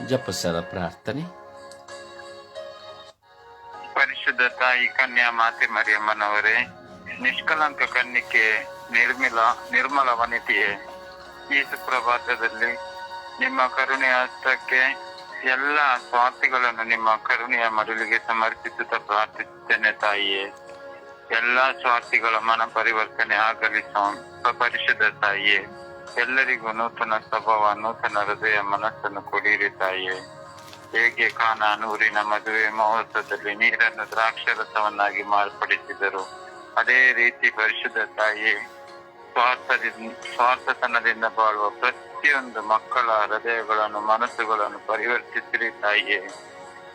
ಜಪಸರ ಪ್ರಾರ್ಥನೆ ಪರಿಶುದ್ಧ ತಾಯಿ ಕನ್ಯಾ ಮಾತೆ ಮರಿಯಮ್ಮನವರೇ ನಿಷ್ಕಲಂಕ ಕನ್ನಿಕೆ ನಿರ್ಮಲ ನಿರ್ಮಲ ವನಿತೆಯೇ ಈ ಸುಪ್ರಭಾತದಲ್ಲಿ ನಿಮ್ಮ ಕರುಣೆಯ ಹಸ್ತಕ್ಕೆ ಎಲ್ಲ ಸ್ವಾರ್ಥಿಗಳನ್ನು ನಿಮ್ಮ ಕರುಣೆಯ ಮರಳಿಗೆ ಸಮರ್ಪಿಸುತ್ತಾ ಪ್ರಾರ್ಥಿಸುತ್ತೇನೆ ತಾಯಿಯೇ ಎಲ್ಲಾ ಸ್ವಾರ್ಥಿಗಳ ಮನ ಪರಿವರ್ತನೆ ಆಗಲಿ ಪರಿಶುದ್ಧ ತಾಯಿಯೇ ಎಲ್ಲರಿಗೂ ನೂತನ ಸ್ವಭಾವ, ನೂತನ ಹೃದಯ, ಮನಸ್ಸನ್ನು ಕೊಡಿರಿ ತಾಯಿಯೇ. ಹೇಗೆ ಕಾನಾನೂರಿನ ಮದುವೆ ಮಹೋತ್ಸವದಲ್ಲಿ ನೀರನ್ನು ದ್ರಾಕ್ಷರಸವನ್ನಾಗಿ ಮಾರ್ಪಡಿಸಿದರು. ಅದೇ ರೀತಿ ಪರಿಶುದ್ಧ ತಾಯಿ ಸ್ವಾರ್ಥದಿಂದ ಸ್ವಾರ್ಥತನದಿಂದ ಬಾಳುವ ಪ್ರತಿಯೊಂದು ಮಕ್ಕಳ ಹೃದಯಗಳನ್ನು, ಮನಸ್ಸುಗಳನ್ನು ಪರಿವರ್ತಿಸಿರಿ ತಾಯಿಯೇ.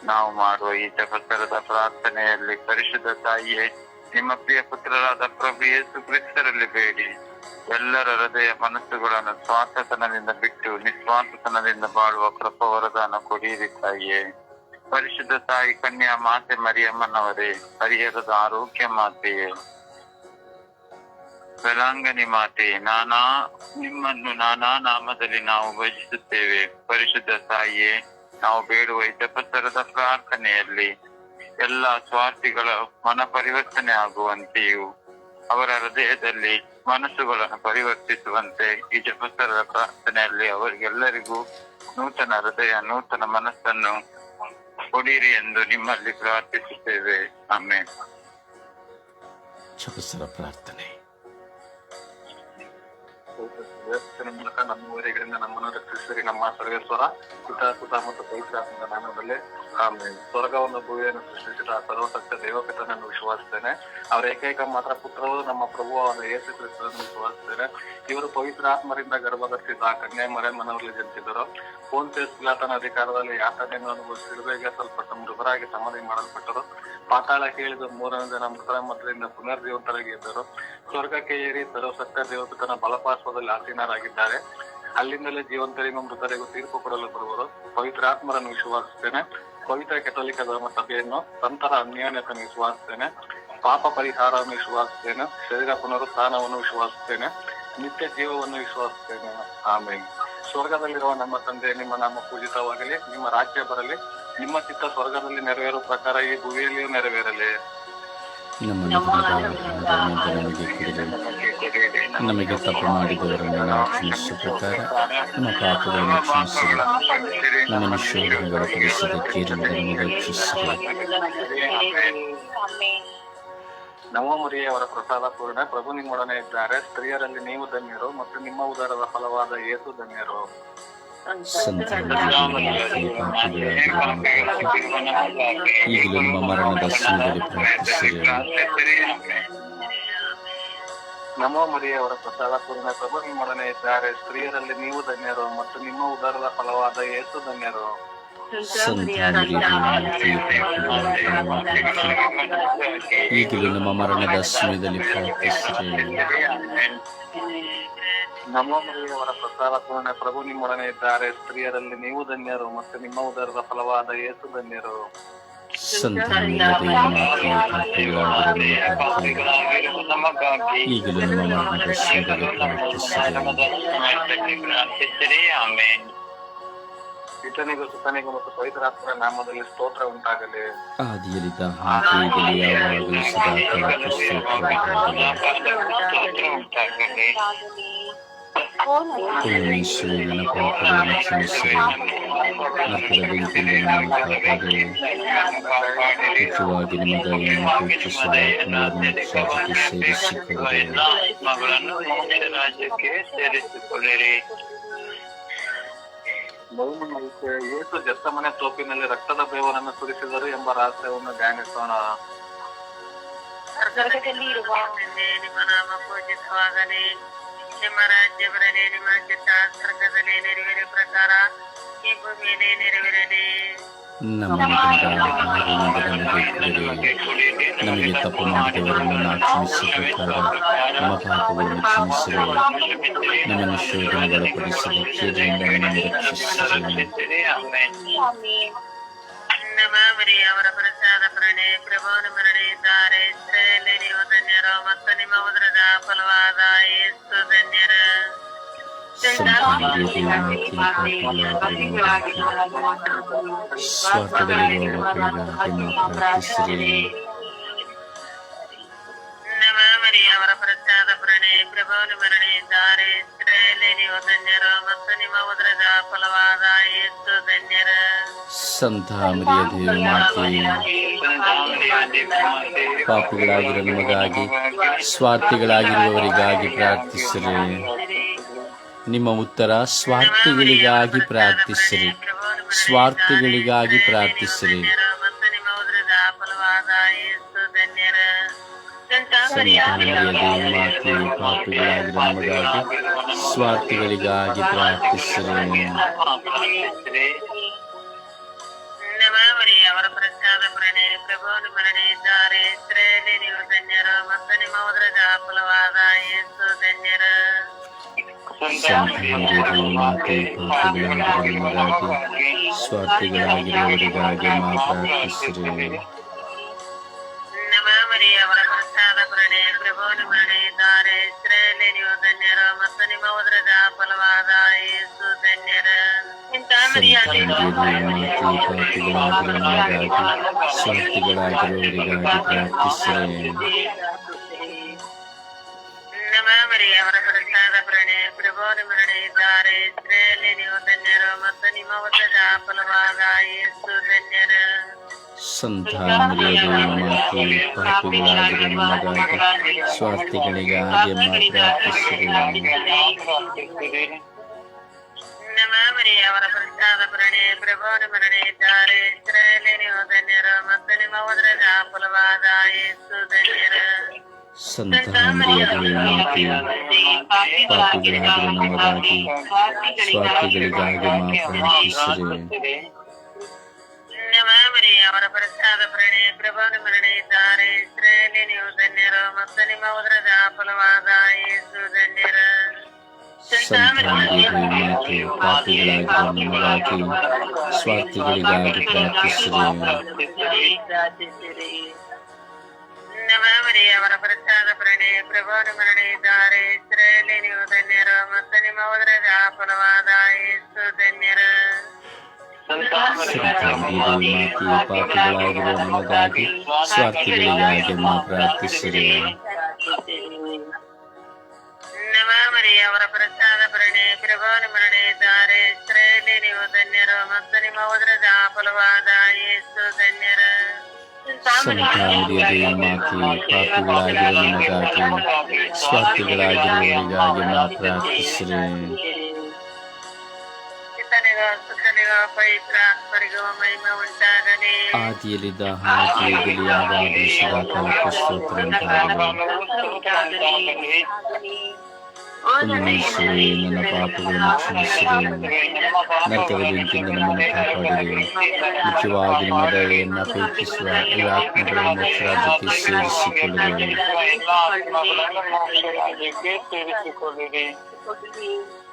ನಾವು ಮಾಡುವ ಈ ಜಪಸರದ ಪ್ರಾರ್ಥನೆಯಲ್ಲಿ ಪರಿಶುದ್ಧ ತಾಯಿಯೇ, ನಿಮ್ಮ ಪ್ರಿಯ ಪುತ್ರರಾದ ಪ್ರಭು ಯೇಸು ಕ್ರಿಸ್ತರಲ್ಲಿ ಬೇಡಿ. ಎಲ್ಲರ ಹೃದಯ ಮನಸ್ಸುಗಳನ್ನು ಸ್ವಾರ್ಥತನದಿಂದ ಬಿಟ್ಟು ನಿಸ್ವಾರ್ಥತನದಿಂದ ಬಾಳುವ ಕೃಪ ವರದಾನ ಕೊಡಿರಿ ತಾಯಿಯೇ. ಪರಿಶುದ್ಧ ತಾಯಿ ಕನ್ಯಾ ಮಾತೆ ಮರಿಯಮ್ಮನವರೇ ಹರಿಹರದ ಆರೋಗ್ಯ ಮಾತೆಯೇ. ವೆಲಾಂಗನಿ ಮಾತೆ, ನಾನಾ ನಿಮ್ಮನ್ನು ನಾನಾ ನಾಮದಲ್ಲಿ ನಾವು ಭಜಿಸುತ್ತೇವೆ. ಪರಿಶುದ್ಧ ತಾಯಿಯೇ, ನಾವು ಬೇಡುವ ಇತಪತ್ತರದ ಪ್ರಾರ್ಥನೆಯಲ್ಲಿ ಎಲ್ಲ ಸ್ವಾರ್ಥಿಗಳ ಮನ ಪರಿವರ್ತನೆ ಆಗುವಂತೆಯೂ ಅವರ ಹೃದಯದಲ್ಲಿ ಮನಸ್ಸುಗಳನ್ನು ಪರಿವರ್ತಿಸುವಂತೆ ಈ ಜಪಸರದ ಪ್ರಾರ್ಥನೆಯಲ್ಲಿ ಅವರಿಗೆಲ್ಲರಿಗೂ ನೂತನ ಹೃದಯ ನೂತನ ಮನಸ್ಸನ್ನು ಕೊಡಿರಿ ಎಂದು ನಿಮ್ಮಲ್ಲಿ ಪ್ರಾರ್ಥಿಸುತ್ತೇವೆ. ಆಮೇಲೆ ಪ್ರಾರ್ಥನೆ. ಮೂಲಕ ನಮ್ಮ ಊರಿಗಳಿಂದ ನಮ್ಮನ್ನು ರಕ್ಷಿಸಿರಿ ನಮ್ಮ ಸರ್ವೇಶ್ವರ ಸುತ ಸುತ ಮತ್ತು ಪವಿತ್ರಾತ್ಮದ ನಾಮದಲ್ಲಿ ಸ್ವರ್ಗವನ್ನು ಭೂಮಿಯನ್ನು ಸೃಷ್ಟಿಸಿದ ಆ ಸರ್ವಸತ್ಯ ದೇವಪಿತನನ್ನು ವಿಶ್ವಾಸಿಸ್ತೇನೆ ಅವರ ಏಕೈಕ ಮಾತ್ರ ಪುತ್ರರು ನಮ್ಮ ಪ್ರಭು ಅವರ ಯೇಸು ಕ್ರಿಸ್ತನನ್ನು ವಿಶ್ವಾಸಿಸ್ತೇನೆ ಇವರು ಪವಿತ್ರಾತ್ಮರಿಂದ ಗರ್ಭಧರಿಸಿದ ಕನ್ಯೆ ಮರೆ ಮನವರಲ್ಲಿ ಜನಿಸಿದರು. ಪೋನ್ಸಿಯಸ್ ಪಿಲಾತನ ಅಧಿಕಾರದಲ್ಲಿ ಯಾತನೆಯನ್ನು ಅನುಭವಿಸಿ ಸ್ವಲ್ಪ ಮೃಗರಾಗಿ ಸಮಾಧಿ ಮಾಡಲ್ಪಟ್ಟರು. ಪಾತಾಳ ಕೇಳಿದ ಮೂರನೇ ದಿನ ಮೃತರ ಮಧ್ಯದಿಂದ ಪುನರ್ಜೀವಂತರಾಗಿ ಇದ್ದರು. ಸ್ವರ್ಗಕ್ಕೆ ಏರಿ ಸರ್ವಸತ್ಯ ದೇವಪಿತನ ಬಲಪಾರ್ಶ್ವದಲ್ಲಿ ಆಸೀನರಾಗಿದ್ದಾರೆ. ಅಲ್ಲಿಂದಲೇ ಜೀವಂತರಿಗೂ ಮೃತರಿಗೂ ತೀರ್ಪು ಕೊಡಲು ಬರುವರು. ಪವಿತ್ರಾತ್ಮರನ್ನು ವಿಶ್ವಾಸಿಸ್ತೇನೆ ಪವಿತ್ರ ಕೆಥೋಲಿಕ ಧರ್ಮ ಸಭೆಯನ್ನು ಸಂತರ ಅನ್ಯೋನ್ಯತೆಯನ್ನು ವಿಶ್ವಾಸಿಸ್ತೇನೆ ಪಾಪ ಪರಿಹಾರವನ್ನು ವಿಶ್ವಾಸಿಸ್ತೇನೆ ಶರೀರ ಪುನರುತ್ಥಾನವನ್ನು ವಿಶ್ವಾಸಿಸ್ತೇನೆ ನಿತ್ಯ ಜೀವವನ್ನು ವಿಶ್ವಾಸಿಸ್ತೇನೆ. ಆಮೇಲೆ ಸ್ವರ್ಗದಲ್ಲಿರುವ ನಮ್ಮ ತಂದೆ ನಿಮ್ಮ ನಾಮ ಪೂಜಿತವಾಗಲಿ ನಿಮ್ಮ ರಾಜ್ಯ ಬರಲಿ ನಿಮ್ಮ ಚಿತ್ತ ಸ್ವರ್ಗದಲ್ಲಿ ನೆರವೇರುವ ಪ್ರಕಾರ ಈ ಭೂಮಿಯಲ್ಲಿಯೂ ನೆರವೇರಲಿ. ನಮಗೆ ತಪ್ಪು ಮಾಡಿದವರನ್ನು ನಾವು ಕ್ಷಮಿಸುತ್ತಾರೆ ಪ್ರಕಾರ ನಮ್ಮ ಪಾಪಗಳನ್ನು ಕ್ಷಮಿಸಿರಿ. ನಮ್ಮನ್ನು ಶೋಧನೆಗಳ ಪರಿಸದ ಕೀರಿಂದ ನಮಗೆ ರಕ್ಷಿಸಿರಿ. ನವ ಮುರಿಯವರ ಪ್ರಸಾದ ಪೂರ್ಣ. ಪ್ರಭು ನಿಮ್ಮೊಡನೆ ಇದ್ದಾರೆ. ಸ್ತ್ರೀಯರಲ್ಲಿ ನೀವು ಧನ್ಯರು ಮತ್ತು ನಿಮ್ಮ ಉದರದ ಫಲವಾದ ಏಸು ಧನ್ಯರು. ಈಗಲೂ ನಮ್ಮ ಮರಣದ ಸಮಯದಲ್ಲಿ ಪ್ರಾರ್ಥಿಸಿರಿ. ನಮೋ ಮರಿಯವರ ಪ್ರಸಾದ ಪೂರ್ಣ ಪ್ರಭು ನಿಮ್ಮೊಡನೆ ಇದ್ದಾರೆ. ಸ್ತ್ರೀಯರಲ್ಲಿ ನೀವು ಧನ್ಯರು ಮತ್ತು ನಿಮ್ಮ ಉದರದ ಫಲವಾದ ಯೇಸು ಧನ್ಯರು. ಈಗಲೂ ನಮ್ಮ ಮರಣದ ಸಮಯದಲ್ಲಿ ನಮೋ ಮರಿಯವರ ಪ್ರಸಾದ ಪೂರ್ಣ ಪ್ರಭು ನಿಮ್ಮೊಡನೆ ಇದ್ದಾರೆ. ಸ್ತ್ರೀಯರಲ್ಲಿ ನೀವು ಧನ್ಯರು ಮತ್ತು ನಿಮ್ಮ ಉದರದ ಫಲವಾದ ಯೇಸು ಧನ್ಯರು. ಈಗಲೂ ನಮ್ಮ ಮರಣದ ಸಮಯದಲ್ಲಿ ಪ್ರಾರ್ಥಿಸಿರಿ ಆಮೇಲೆ ಪಿತನಿಗೂ ಸುತನಿಗೂ ಮತ್ತು ಪವಿತ್ರಾತ್ಮರ ನಾಮದಲ್ಲಿ ಸ್ತೋತ್ರ ಉಂಟಾಗಲಿ ಆದಿಯಲ್ಲಿದ್ದ ಹಾಗೆ ಈಗಲೂ ಯಾವಾಗಲೂ ಸದಾ ಕಾಲಕ್ಕೂ ಸ್ತೋತ್ರವಾಗಲಿ. ಓ ಯೇಸುವೆ, ನನ್ನ ಪಾಪಗಳನ್ನು ಕ್ಷಮಿಸಿರಿ ನರಕದ ಬೆಂಕಿಯಿಂದ ನಮ್ಮನ್ನು ಕಾಪಾಡಿರಿ ಮುಖ್ಯವಾಗಿ ನಿಮ್ಮ ದಯೆಯನ್ನು ಪ್ರೀತಿಸುವ ಆತ್ಮವನ್ನು ಶಾಪಕ್ಕೆ ಸೇರಿಸಿಕೊಳ್ಳಿರಿ ಆತ್ಮಗಳನ್ನು ಮೋಕ್ಷ ರಾಜ್ಯಕ್ಕೆ ಸೇರಿಸಿಕೊಳ್ಳಿರಿ ಬಹುಮನವಿಕೆ ಯೇಸು ಜತ್ತಮನೆ ತೋಪಿನಲ್ಲಿ ರಕ್ತದ ಬೇವರನ್ನು ಸುರಿಸಿದರು ಎಂಬ ರಹಸ್ಯವನ್ನು ಧ್ಯಾನಿಸೋಣ ಸ್ವರ್ಗದಲ್ಲಿ ಇರುವ ತಂದೆ ನಿಮ್ಮ ನಾಮ ಪೂಜಿತವಾಗಲಿ ನಿಮ್ಮ ರಾಜ್ಯ ಬರಲಿ ನಿಮ್ಮ ಚಿತ್ತ ಸ್ವರ್ಗದಲ್ಲಿ ನೆರವೇರ ಪ್ರಕಾರ ಈ ಭೂಮಿಯಲ್ಲಿ ನೆರವೇರಲಿ ನಮ್ಮ ನಮಗೆ ಕೊಡಿರಿ ನಮಗೆ ತಪ್ಪು ಮಾಡಿದವರನ್ನು ನಾವು ಕ್ಷಮಿಸಿದ ಪ್ರಕಾರ ನಮ್ಮ ಪಾಪಗಳನ್ನು ಕ್ಷಮಿಸಿರಿ ನಮ್ಮನ್ನು ಶೋಧನೆಗಳ ಪರಿಸದ ಕೀಡಿನಿಂದ ನಮ್ಮನ್ನು ರಕ್ಷಿಸಿರಿ ನಮ್ಮ ಮರಿ ಅವರ ಪ್ರಸಾದ ಪ್ರಣೆ ಪ್ರಭುವನ್ನು ಮರಳಿದ್ದಾರೆ ಧನ್ಯರು ಮತ್ತು ನಿಮ್ಮ ಉದರದ ಫಲವಾದ ಏಸು ಧನ್ಯರ. ನಮ ಮರಿ ಅವರ ಪ್ರಸಾದ ಪ್ರಣೆ ಪ್ರಭುವಿನ ಮರಣೆ ಇದ್ದಾರೆ ಧನ್ಯರ ಸಂತ ಮರಿಯ ಸ್ವಾರ್ಥಿಗಳಾಗಿರುವವರಿಗಾಗಿ ಪ್ರಾರ್ಥಿಸಿರಿ. ನಿಮ್ಮ ಉತ್ತರ ಸ್ವಾರ್ಥಿಗಳಿಗಾಗಿ ಪ್ರಾರ್ಥಿಸಿರಿ. ಸ್ವಾರ್ಥಿಗಳಿಗಾಗಿ ಪ್ರಾರ್ಥಿಸಿರಿ. ಸಂತಾನೀಯ ದೇವಿ ಮಾತೆ ಪಾಪಿಗಳಾಗಿರೋ ನಮಗಾಗಿ ಸ್ವಾರ್ಥಿಗಳಿಗಾಗಿ ಪ್ರಾರ್ಥಿಸಿರಿ ನಮ ಮರಿ ಅವರ ಪ್ರಸಾದ ಪ್ರಣೆ ಪ್ರಭುವಿನ ಮರಣೆ ಇದ್ದಾರೆ ಸ್ತ್ರೀಯಲ್ಲಿ ನೀವು ಧನ್ಯರು ಮತ್ತು ನಿಮ್ಮ ಉದರದ ಫಲವಾದ ಯೇಸು ಧನ್ಯರ ಸಂತಾನೀಯ ದೇವಿ ಮಾತೆ ಪಾಪಿಗಳಾಗಿರೋ ನಮಗಾಗಿ ಸ್ವಾರ್ಥಿಗಳಾಗಿರುವವರಿಗಾಗಿ ಮಾ ಪ್ರಾರ್ಥಿಸಿರಿ ನಮ ಮರಿ ಅವರ ಪ್ರಸಾದ ಪ್ರಣೆ ಪ್ರಭುವಿನ ಮರಣೆ ಇದ್ದಾರೆ ಸ್ತ್ರೀಯಲ್ಲಿ ನೀವು ಧನ್ಯರು ಮತ್ತು ನಿಮ್ಮ ಉದರದ ಫಲವಾದ ಯೇಸು ಧನ್ಯರ ಇಂಥ ಮರಿಯಾಗಿ ಸಂತಾನೀಯ ದೇವಿ ಮಾತೆ ಪಾಪಿಗಳಾಗಿರೋ ನಮಗಾಗಿ ಸ್ವಾರ್ಥಿಗಳಾಗಿರುವವರಿಗಾಗಿ ಪ್ರಾರ್ಥಿಸಿರಿ ನಮ ಮರಿ ಅವರ ಪ್ರಸಾದ ಪ್ರಣೆ ಪ್ರಭುವಿನ ಮರಣೆ ಇದ್ದಾರೆ ಸ್ತ್ರೀಯಲ್ಲಿ ನೀವು ಧನ್ಯರು ಮತ್ತು ನಿಮ್ಮ ಉದರದ ಫಲವಾದ ಯೇಸು ಧನ್ಯರ ಸಂತಾನೀಯ ದೇವಿ ಮಾತೆ ಪಾಪಿಗಳಾಗಿರೋ ನಮಗಾಗಿ ಸ್ವಾರ್ಥಿಗಳಿಗಾಗಿ ಮಾ ಪ್ರಾರ್ಥಿಸಿರಿ ನಮ ಮರಿ ಅವರ ಪ್ರಸಾದ ಪ್ರಣೆ ಪ್ರಭುವಿನ ಮರಣೆ ಇದ್ದಾರೆ ಸ್ತ್ರೀಯಲ್ಲಿ ನೀವು ಧನ್ಯರು ಮತ್ತು ನಿಮ್ಮ ಉದರದ ಫಲವಾದ ಯೇಸು ಧನ್ಯರ ಸಂತಾನೀಯ ದೇವಿ ಮಾತೆ ಪಾಪಿಗಳಾಗಿರೋ ನಮಗಾಗಿ ಸ್ವಾರ್ಥಿಗಳಿಗಾಗಿ ಮಾ ಪ್ರಾರ್ಥಿಸಿರಿ ನಮ ಮರಿ ಅವರ ಪ್ರಸಾದ ಪ್ರಣೆ ಪ್ರಭುವಿನ ಮರಣೆ ಇದ್ದಾರೆ ಸ್ತ್ರೀಯಲ್ಲಿ ನೀವು ಧನ್ಯರು ಮತ್ತು ನಿಮ್ಮ ಉದರದ ಫಲವಾದ ಯೇಸು ಧನ್ಯರ ಸಂತಾನೀಯ ದೇವಿ ಮಾತೆ ಪಾಪಿಗಳಾಗಿರೋ ನಮಗಾಗಿ ಸ್ವಾರ್ಥಿಗಳಿಗಾಗಿ ಪ್ರಾರ್ಥಿಸಿರಿ ನಮ ಮರಿ ಅವರ ಪ್ರಸಾದ ಪ್ರಣೆ ಪ್ರಭುವಿನ ಮರಣೆ ಇದ್ದಾರೆ ಸ್ತ್ರೀಯಲ್ಲಿ ನೀವು ಧನ್ಯರು ಮತ್ತು ನಿಮ್ಮ ಉದರದ ಫಲವಾದ ಯೇಸು ಧನ್ಯರ ಸಂತಾನೀಯ ದೇವಿ ಮಾತೆ ಪಾಪಿಗಳಾಗಿರೋ ನಮಗಾಗಿ ಸ್ವಾರ್ಥಿಗಳಿಗಾಗಿ ಮಾ ಪ್ರಾರ್ಥಿಸಿರಿ ನಮ ಮರಿ ಅವರ ಪ್ರಸಾದ ಪ್ರಣೆ ಪ್ರಭುವಿನ ಮರಣೆ ಇದ್ದಾರೆ ಸ್ತ್ರೀಯಲ್ಲಿ ನೀವು ಧನ್ಯರು ಮತ್ತು ನಿಮ್ಮ ಉದರದ ಫಲವಾದ ಯೇಸು ಧನ್ಯರ ಸಂತಾನೀಯ ದೇವಿ ಮಾತೆ ಪಾಪಿಗಳಾಗಿರೋ ನಮಗಾಗಿ ಸ್ವಾರ್ಥಿಗಳಾಗಿರುವವರಿಗಾಗಿ ಮಾ ಪ್ರಾರ್ಥಿಸಿರಿ ಆದಿಯಲ್ಲಿದ್ದ ಹಾಗೆ ಬಲಿಯಾದ ದೇಶದ ಕಾಲಕ್ಕೆ ಸ್ತೋತ್ರ ಉಂಟಾಗಲಿ ಉನ್ನಿಸುವೆ ನನ್ನ ಪಾಪಗಳನ್ನು ಕ್ಷಮಿಸಿರಿ ನರಕದ ಬೆಂಕಿಯಿಂದ ನಮ್ಮನ್ನು ಕಾಪಾಡಿರಿ. ಮುಖ್ಯವಾಗಿ ನಿಮ್ಮ ದಯೆಯನ್ನು ಅಪೇಕ್ಷಿಸುವ ಈ ಆತ್ಮಗಳನ್ನು ರಾಜ್ಯಕ್ಕೆ ಸೇರಿಸಿಕೊಳ್ಳಿರಿ.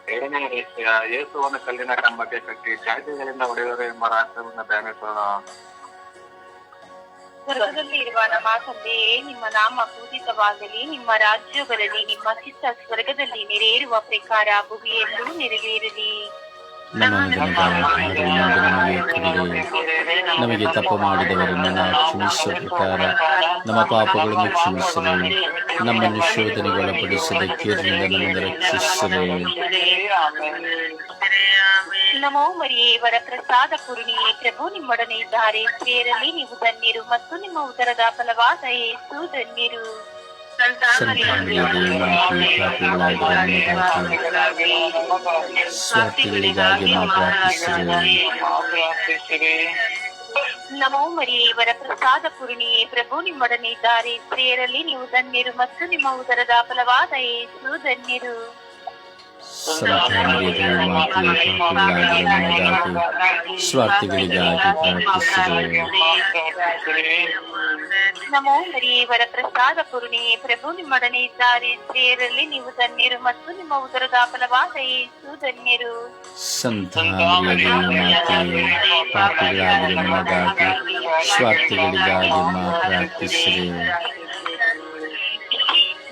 ಎರಡನೇ ರೀತಿಯ ಯೇಸುವನ್ನು ಕಲ್ಲಿನ ಕಂಬಕ್ಕೆ ಕಟ್ಟಿ ಚಾಟಿಗಳಿಂದ ಹೊಡೆಯುವರು ಎಂಬ ರಾಷ್ಟ್ರವನ್ನು ಧ್ಯಾನಿಸೋಣ ಸ್ವರ್ಗದಲ್ಲಿ ಇರುವ ನಮ್ಮ ತಂದೆಯೇ ನಿಮ್ಮ ನಾಮ ಪೂಜಿತವಾಗಲಿ, ನಿಮ್ಮ ರಾಜ್ಯ ಬರಲಿ ನಿಮ್ಮ ಚಿತ್ತ ಸ್ವರ್ಗದಲ್ಲಿ ನೆರೆಯಿರುವ ಪ್ರಕಾರ ಭೂಮಿಯಲ್ಲೂ ನೆರವೇರಲಿ. ನಮ್ಮ ನಮಗೆ ತಿಳಿದು ನಮಗೆ ತಪ್ಪು ಮಾಡಿದವರನ್ನು ನಾವು ಕ್ಷಮಿಸುವ ಪ್ರಕಾರ ನಮ್ಮ ಪಾಪಗಳನ್ನು ಕ್ಷಮಿಸಲು ನಮ್ಮನ್ನು ಶೋಧನೆಗೆ ಒಳಪಡಿಸದ ಕೀರಿನಿಂದ ನಮ್ಮನ್ನು ರಕ್ಷಿಸಿರಿ ನಮೋ ಮರಿಯೇ ವರ ಪ್ರಸಾದ ಪೂರ್ಣಿಯೇ ಪ್ರಭು ನಿಮ್ಮೊಡನೆ ಇದ್ದಾರೆ. ಸ್ತ್ರೀಯರಲ್ಲಿ ನೀವು ಧನ್ಯರು ಮತ್ತು ನಿಮ್ಮ ಉದರದ ಫಲವಾದ ಏಸು ಧನ್ಯರು. ನಾವು ಪ್ರಾರ್ಥಿಸಿರಿ ನಮೋ ಮರಿಯೇ ವರ ಪ್ರಸಾದ ಪೂರ್ಣಿಯೇ ಪ್ರಭು ನಿಮ್ಮೊಡನೆ ಇದ್ದಾರೆ. ಸ್ತ್ರೀಯರಲ್ಲಿ ನೀವು ಧನ್ಯರು ಮತ್ತು ನಿಮ್ಮ ಉದರದ ಫಲವಾದ ಯೇಸು ಧನ್ಯರು. ನಮಗಾಗಿ ಸ್ವಾರ್ಥಿಗಳಿಗಾಗಿ ಪ್ರಾರ್ಥಿಸಿದೆವು ನಮೋ ಹರಿಯವರ ವರ ಪ್ರಸಾದ ಪೂರ್ಣಿ ಪ್ರಭು ನಿಮ್ಮೊಡನೆ ಇದ್ದಾರೆ. ಸ್ತ್ರೀಯರಲ್ಲಿ ನೀವು ಧನ್ಯರು ಮತ್ತು ನಿಮ್ಮ ಉದರದ ಫಲವಾದ ಯೇಸು ಧನ್ಯರು. ನಮಗಾಗಿ ಸ್ವಾರ್ಥಿಗಳಿಗಾಗಿ ಮಾ ಪ್ರಾರ್ಥಿಸಿರಿ.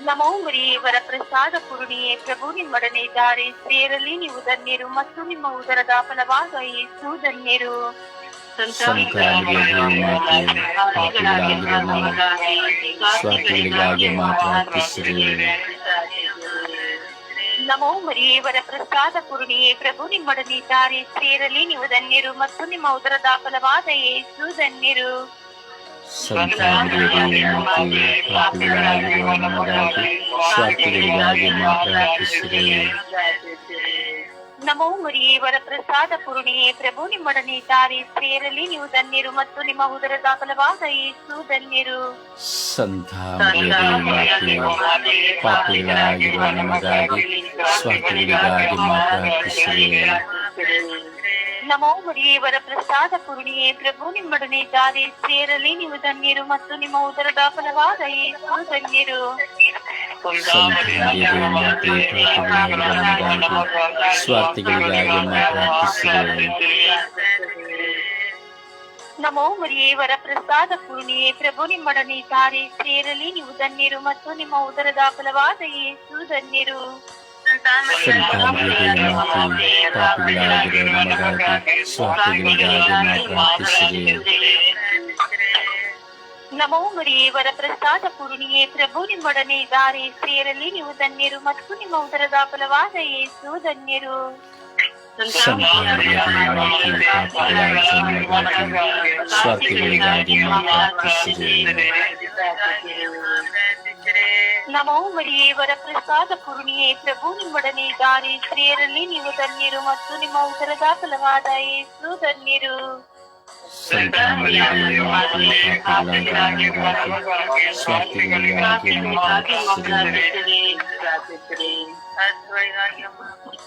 ನಮೋ ಇವರ ವರ ಪ್ರಸಾದ ಪೂರ್ಣಿಯೇ ಪ್ರಭು ನಿಮ್ಮೊಡನೆ ಇದ್ದಾರೆ ಸೇರಲಿ ನೀವು ಧನ್ಯರು ಮತ್ತು ನಿಮ್ಮ ಉದರದ ಫಲವಾದ ಯೇಸು ಧನ್ಯರು. ನಮೋ ಮರಿಯೇವರ ಪ್ರಸಾದ ಪೂರ್ಣಿಯೇ ಪ್ರಭು ನಿಮ್ಮೊಡನೆ ಇದ್ದಾರೆ ಸೇರಲಿ ನೀವು ಧನ್ಯರು ಮತ್ತು ನಿಮ್ಮ ಉದರದ ಫಲವಾದ ಯೇಸು ಧನ್ಯರು. ಸಂತಾನಗಳಿಗೆ ಮತ್ತು ಪಾಪಿಗಳಾಗಿರುವ ನಮಗಾಗಿ ಸ್ವಾರ್ಥಿಗಳಿಗಾಗಿ ಮಾತಾಡಿಸಿರಿ ನಮೋ ಮರಿಯೇ ವರ ಪ್ರಸಾದ ಪೂರ್ಣಿಯೇ ಪ್ರಭು ನಿಮ್ಮೊಡನೆ ಇದ್ದಾರೆ ಸೇರಲಿ. ನೀವು ಧನ್ಯರು ಮತ್ತು ನಿಮ್ಮ ಉದರದ ದಾಖಲವಾದ ಯೇಸು ಧನ್ಯರು. ಸಂತಾನಗಳಿಗೆ ಮಾತೆ ಪಾಪಿಗಳಾಗಿರೋ ನಮಗಾಗಿ ಸ್ವಾರ್ಥಿಗಳಿಗಾಗಿ ಮಾತಾಡಿಸಿರಿ ನಮೋ ಮರಿಯೇ ವರ ಪ್ರಸಾದ ಪೂರ್ಣಿಯೇ ಪ್ರಭು ನಿಮ್ಮೊಡನೆ ಇದ್ದಾರೆ ಸೇರಲಿ ನೀವು ಧನ್ಯರು ಮತ್ತು ನಿಮ್ಮ ಉದರದ ಫಲವಾದ ಯೇಸು ಧನ್ಯರು. ನಮೋ ಮುರಿಯೇವರ ಪ್ರಸಾದ ಪೂರ್ಣಿಯೇ ಪ್ರಭು ನಿಮ್ಮೊಡನೆ ಇದ್ದಾರೆ ಸೇರಲಿ ನೀವು ಧನ್ಯರು ಮತ್ತು ನಿಮ್ಮ ಉದರದ ಫಲವಾದ ಯೇಸು ಧನ್ಯರು. ಪಾಪಿಗಳಾಗಿರೋ ನಮಗಾಗಿ ಸ್ವಾರ್ಥಿಗಳಿಗಾಗಿ ಮಾತಾಡಿಸಿರಿ ನಮೋ ಮರಿಯೇ ವರ ಪ್ರಸಾದ ಪೂರ್ಣಿಯೇ ಪ್ರಭು ನಿಮ್ಮೊಡನೆ ಇದ್ದಾರೆ ಸ್ತ್ರೀಯರಲ್ಲಿ ನೀವು ಧನ್ಯರು ಮತ್ತು ನಿಮ್ಮ ಉದರದ ಫಲವಾದ ಯೇಸು ಧನ್ಯರು. ನಮಗಾಗಿ ಸ್ವಾರ್ಥಿಗಳಿಗಾಗಿ ಮಾತಾಡಿಸಿರಿ ನಮೋ ಮರಿಯೇವರ ಪ್ರಸಾದ ಪೂರ್ಣಿಯೇ ಪ್ರಭು ನಿಮ್ಮೊಡನೆ ದಾರಿ ಸ್ತ್ರೀಯರಲ್ಲಿ ನೀವು ಧನ್ಯರು ಮತ್ತು ನಿಮ್ಮ ಉದರದ ಫಲವಾದ ಯೇಸು ಧನ್ಯರು ಸ್ವಾರ್ಥಿಗಳಿಗಾಗಿ